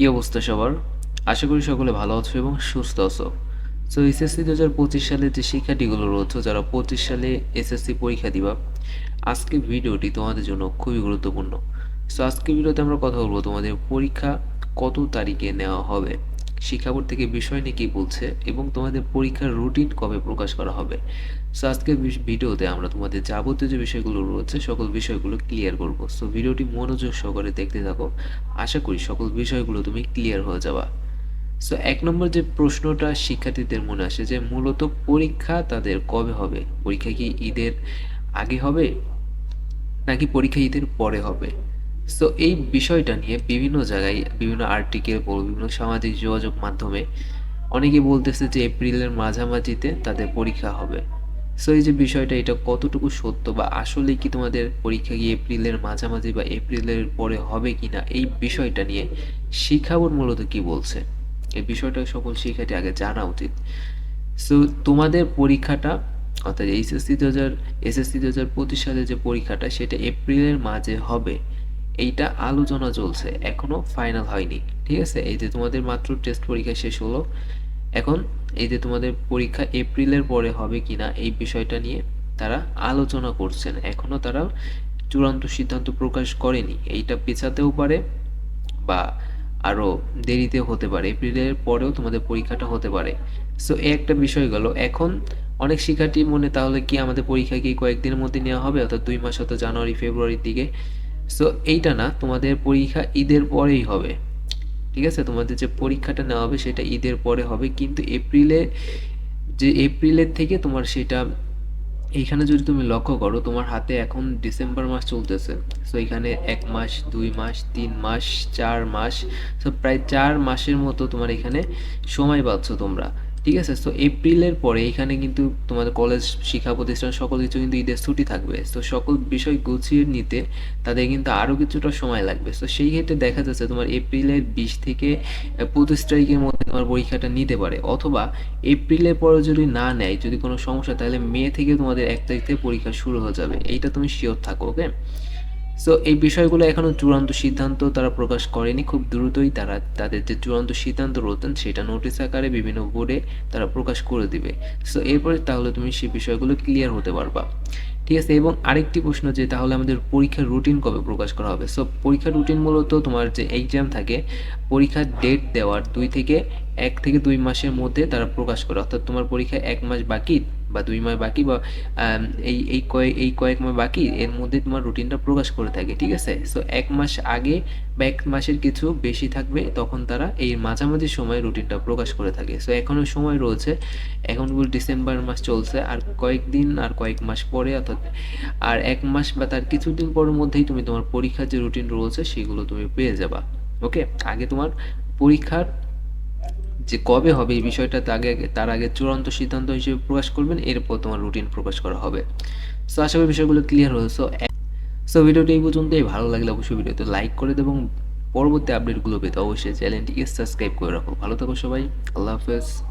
কি অবস্থা সবার? আশা করি সকলে ভালো আছো এবং সুস্থ আছো। সো এসএসসি দু হাজার পঁচিশ সালে যে শিক্ষার্থীগুলো রয়েছে, যারা পঁচিশ সালে এসএসসি পরীক্ষা দিবা, আজকে ভিডিওটি তোমাদের জন্য খুবই গুরুত্বপূর্ণ। সো আজকে ভিডিওতে আমরা কথা বলব তোমাদের পরীক্ষা কত তারিখে নেওয়া হবে? শিক্ষা বোর্ড থেকে বিষয় নিয়ে কী বলছে এবং তোমাদের পরীক্ষার রুটিন কবে প্রকাশ করা হবে? সো আজকের ভিডিওতে আমরা তোমাদের যাবতীয় যে বিষয়গুলো রয়েছে, সকল বিষয়গুলো ক্লিয়ার করব। সো ভিডিওটি মনোযোগ সহকারে দেখতে থাকো। আশা করি সকল বিষয়গুলো তুমি ক্লিয়ার হয়ে যাবা। সো এক নম্বর যে প্রশ্নটা শিক্ষার্থীদের মনে আসে যে, মূলত পরীক্ষা তাদের কবে হবে? পরীক্ষা কি ঈদের আগে হবে? নাকি পরীক্ষা ঈদের পরে হবে? সো এই বিষয়টা নিয়ে বিভিন্ন জায়গায় বিভিন্ন আর্টিকেল বলো, বিভিন্ন সামাজিক যোগাযোগ মাধ্যমে অনেকে বলতেছে যে এপ্রিলের মাঝামাঝিতে তাদের পরীক্ষা হবে। সো এই যে বিষয়টা, এটা কতটুকু সত্য বা আসলে কি তোমাদের পরীক্ষা কি এপ্রিলের মাঝামাঝি বা এপ্রিলের পরে হবে কিনা, এই বিষয়টা নিয়ে শিক্ষা বোর্ড মূলত কি বলছে? এই বিষয়টা সকল শিক্ষার্থী আগে জানা উচিত। সো তোমাদের পরীক্ষাটা, অর্থাৎ এইচএসসি দু হাজার এসএসসি দু হাজার পঁচিশ সালে যে পরীক্ষাটা, সেটা এপ্রিলের মাঝে হবে। এইটা আলোচনা চলছে এখনও ফাইনাল হয়নি, ঠিক আছে? এই যে তোমাদের মাত্র টেস্ট পরীক্ষা শেষ হলো, এখন এই যে তোমাদের পরীক্ষা এপ্রিলের পরে হবে কিনা এই বিষয়টা নিয়ে তারা আলোচনা করছেন, এখনও তারা চূড়ান্ত সিদ্ধান্ত প্রকাশ করেনি, এইটা পেছাতেও পারে বা আরও দেরিতে হতে পারে এপ্রিলের পরেও তোমাদের পরীক্ষাটা হতে পারে। সো এ একটা বিষয় গেল, এখন অনেক শিক্ষার্থী মনে তাহলে কি আমাদের পরীক্ষা কি কয়েকদিনের মধ্যে নেওয়া হবে, অর্থাৎ দুই মাস হয়তো জানুয়ারি ফেব্রুয়ারির দিকে? সো এইটা না তোমাদের পরীক্ষা ঈদের পরেই হবে। ঠিক আছে? তোমাদের যে পরীক্ষাটা নেওয়া হবে সেটা ঈদের পরে হবে। কিন্তু এপ্রিলে, যে এপ্রিলের থেকে তোমার সেটা, এইখানে যদি তুমি লক্ষ্য করো, তোমার হাতে এখন ডিসেম্বর মাস চলতেছে। সো এখানে এক মাস, দুই মাস, তিন মাস, চার মাস সো প্রায় চার মাসের মতো তোমার এখানে সময় পাচ্ছ তোমরা। ঠিক আছে তো এপ্রিলের পরে এখানে কিন্তু তোমাদের কলেজ শিক্ষা প্রতিষ্ঠান সকল কিছু কিন্তু ঈদের ছুটি থাকবে। তো সকল বিষয় গুছিয়ে নিতে তাদের কিন্তু আরও কিছুটা সময় লাগবে। তো সেই ক্ষেত্রে দেখা যাচ্ছে তোমার এপ্রিলের বিশ থেকে পঁচিশ তারিখের মধ্যে তোমার পরীক্ষাটা নিতে পারে। অথবা এপ্রিলের পরে যদি না নেয়, যদি কোনো সমস্যা তাহলে মে থেকে তোমাদের এক তারিখ থেকে পরীক্ষা শুরু হয়ে যাবে। এইটা তুমি শিওর থাকো ওকে সো এই বিষয়গুলো এখনও চূড়ান্ত সিদ্ধান্ত তারা প্রকাশ করেনি। খুব দ্রুতই তারা তাদের যে চূড়ান্ত সিদ্ধান্ত রয়েছেন সেটা নোটিশ আকারে বিভিন্ন বোর্ডে তারা প্রকাশ করে দিবে। সো এরপরে তাহলে তুমি সেই বিষয়গুলো ক্লিয়ার হতে পারবা। ঠিক আছে, এবং আরেকটি প্রশ্ন যে তাহলে আমাদের পরীক্ষার রুটিন কবে প্রকাশ করা হবে? সো পরীক্ষার রুটিন মূলত তোমার যে এক্সাম থাকে, পরীক্ষার ডেট দেওয়ার দুই থেকে এক থেকে দুই মাসের মধ্যে তারা প্রকাশ করে। অর্থাৎ তোমার পরীক্ষা এক মাস বাকি বা দুই মাস বাকি বা এই এই কয়েক এই কয়েক মাস বাকি, এর মধ্যে তোমার রুটিনটা প্রকাশ করে থাকে, ঠিক আছে? সো এক মাস আগে বা এক মাসের কিছু বেশি থাকবে, তখন তারা এই মাঝামাঝি সময় রুটিনটা প্রকাশ করে থাকে। সো এখনও সময় রয়েছে এখন ডিসেম্বর মাস চলছে, আর কয়েকদিন আর কয়েক মাস পরে, অর্থাৎ আর এক মাস বা তার কিছুদিন পরের মধ্যেই তুমি তোমার পরীক্ষার যে রুটিন রয়েছে, সেগুলো তুমি পেয়ে যাবা ওকে আগে তোমার পরীক্ষার যে কবে হবে এই বিষয়টা আগে, তার আগে চূড়ান্ত সিদ্ধান্ত হিসেবে প্রকাশ করবেন, এরপর তোমার রুটিন প্রকাশ করা হবে। সো আশা করি বিষয়গুলো ক্লিয়ার হলো। সো সো ভিডিওটি এই পর্যন্তই। ভালো লাগলে অবশ্যই ভিডিওতে লাইক করে দেবো এবং পরবর্তী আপডেটগুলো পেতে অবশ্যই চ্যানেলটিকে সাবস্ক্রাইব করে রাখো। ভালো থাকো সবাই। আল্লাহ হাফেজ।